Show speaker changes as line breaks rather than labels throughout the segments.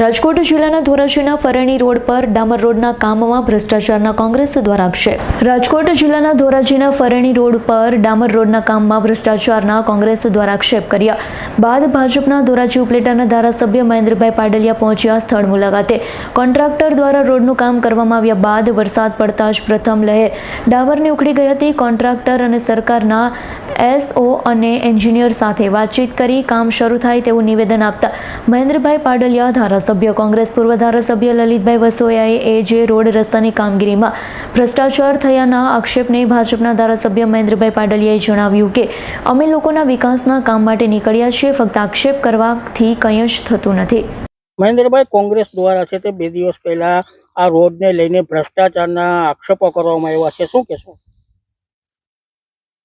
રાજકોટ જિલ્લાના ધોરાજીના ફરણી રોડ પર ડામર રોડના કામમાં ભ્રષ્ટાચારના કોંગ્રેસ દ્વારા આક્ષેપ. રાજકોટ જિલ્લાના ધોરાજીના ફરેણી રોડ પર ડામર રોડના કામમાં ભ્રષ્ટાચારના કોંગ્રેસ દ્વારા આક્ષેપ કર્યા. બાદ ભાજપના ધોરાજી ઉપલેટાના ધારાસભ્ય મહેન્દ્રભાઈ પાડલિયા પહોંચ્યા સ્થળ મુલાકાતે. કોન્ટ્રાક્ટર દ્વારા રોડનું કામ કરવામાં આવ્યા બાદ વરસાદ પડતા જ પ્રથમ લહેર ડામરની ઉખડી ગઈ હતી. કોન્ટ્રાક્ટર અને સરકારના એસઓ અને એન્જિનિયર સાથે વાતચીત કરી કામ શરૂ થાય તેવું નિવેદન આપતા મહેન્દ્રભાઈ પાડલિયા ધારાસભ્ય કોંગ્રેસ પૂર્વ ધારાસભ્ય લલિતભાઈ વસોયાએ એ જે રોડ રસ્તાની કામગીરીમાં ભ્રષ્ટાચાર થયાના આક્ષેપને ભાજપના ધારાસભ્ય મહેન્દ્રભાઈ પાડલિયાએ જણાવ્યું કે અમે લોકોના વિકાસના કામ માટે નીકળ્યા છીએ ફક્ત આક્ષેપ કરવાથી કંઈ જ થતું નથી.
મહેન્દ્રભાઈ કોંગ્રેસ દ્વારા છે તે બે દિવસ પહેલા આ રોડને લઈને ભ્રષ્ટાચારના આક્ષેપો કરવામાં આવ્યા છે. શું કહેશો?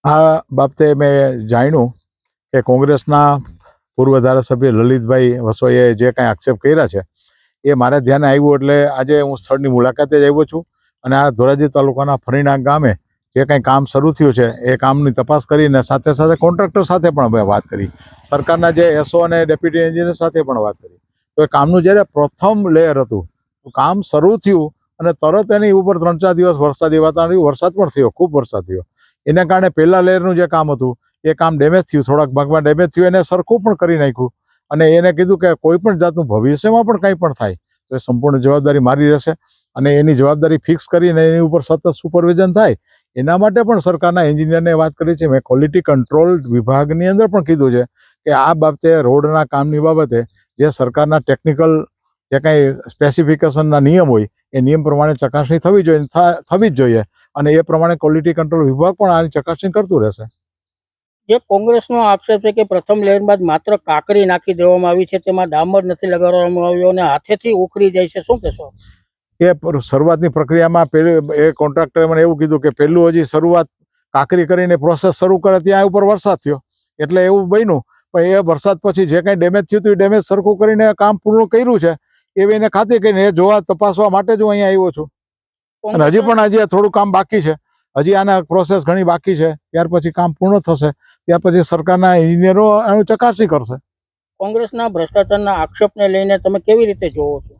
આ બાબતે મેં જાણ્યું કે કોંગ્રેસના પૂર્વ ધારાસભ્ય લલિતભાઈ વસોઈએ જે કાંઈ આક્ષેપ કર્યા છે, એ મારા ધ્યાને આવ્યું એટલે આજે હું સ્થળની મુલાકાતે જ આવ્યો છું અને આ ધોરાજી તાલુકાના ફરીણા ગામે જે કાંઈ કામ શરૂ થયું છે, એ કામની તપાસ કરીને સાથે સાથે કોન્ટ્રાક્ટર સાથે પણ અમે વાત કરી, સરકારના જે એસઓ અને ડેપ્યુટી એન્જિનિયર સાથે પણ વાત કરી તો એ કામનું જ્યારે પ્રથમ લેયર હતું કામ શરૂ થયું અને તરત એની ઉપર ત્રણ ચાર દિવસ વરસાદી વાતાવરણ. વરસાદ પણ થયો, ખૂબ વરસાદ થયો એના કારણે પહેલા લેયરનું જે કામ હતું, એ કામ ડેમેજ થયું. થોડાક ભાગમાં ડેમેજ થયું, એને સરખું પણ કરી નાખ્યું. અને એને કીધું કે કોઈ પણ જાતનું ભવિષ્યમાં પણ કંઈ પણ થાય, તો એ સંપૂર્ણ જવાબદારી મારી રહેશે. અને એની જવાબદારી ફિક્સ કરીને એની ઉપર સતત સુપરવિઝન થાય, એના માટે પણ સરકારના એન્જિનિયરને વાત કરી છે. મેં ક્વોલિટી કંટ્રોલ વિભાગની અંદર પણ કીધું છે કે આ બાબતે રોડના કામની બાબતે જે સરકારના ટેકનિકલ જે કાંઈ સ્પેસિફિકેશનના નિયમ હોય, એ નિયમ પ્રમાણે ચકાસણી થવી જોઈએ થવી જ જોઈએ. અને એ પ્રમાણે ક્વોલિટી કંટ્રોલ વિભાગ પણ આની ચકાસણી કરતું રહેશે.
જે કોંગ્રેસનો આક્ષેપ છે કે પ્રથમ લહેર બાદ માત્ર કાંકરી નાખી દેવામાં આવી છે તેમાં ડામર નથી લગાડવામાં આવ્યો અને હાથેથી ઉખડી જાય છે. શું કહેશો?
એ શરૂઆતની પ્રક્રિયામાં પેલું એ કોન્ટ્રાક્ટરે મને એવું કીધું કે પહેલું હજી શરૂઆત કાકરી કરીને પ્રોસેસ શરૂ કરે ત્યાં ઉપર વરસાદ થયો. એટલે એવું બન્યું. પણ એ વરસાદ પછી જે કંઈ ડેમેજ થયું હતું એ ડેમેજ સરખું કરીને કામ પૂર્ણ કર્યું છે. એવી એને ખાતરી કરીને એ જોવા તપાસવા માટે જ હું અહીંયા આવ્યો છું. અને હજી પણ હજી થોડું કામ બાકી છે. હજી આના પ્રોસેસ ઘણી બાકી છે. ત્યાર પછી કામ પૂર્ણ થશે. ત્યાર પછી સરકારના એન્જિનિયરો એનું ચકાસણી કરશે.
કોંગ્રેસના ભ્રષ્ટાચારના આક્ષેપને લઈને તમે કેવી રીતે જોવો છો?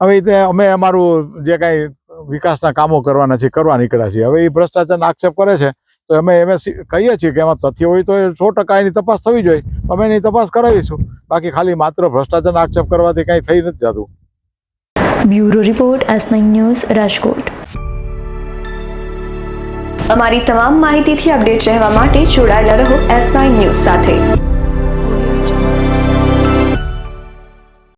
હવે તે અમે અમારું જે કાંઈ વિકાસના કામો કરવાના છે કરવા નીકળ્યા છીએ. હવે એ ભ્રષ્ટાચારના આક્ષેપ કરે છે. તો અમે એમ કહીએ છીએ કે એમાં તથ્ય હોય તો એ સો ટકા એની તપાસ થવી જોઈએ. અમે એની તપાસ કરાવીશું. બાકી ખાલી માત્ર ભ્રષ્ટાચારના આક્ષેપ કરવાથી કાંઈ થઈ નથી જતું.
Bureau report S nine news Rajkot.
અમારી તમામ માહિતીથી અપડેટ રહેવા માટે જોડાયેલા રહો એસ નાઇન ન્યૂઝ સાથે.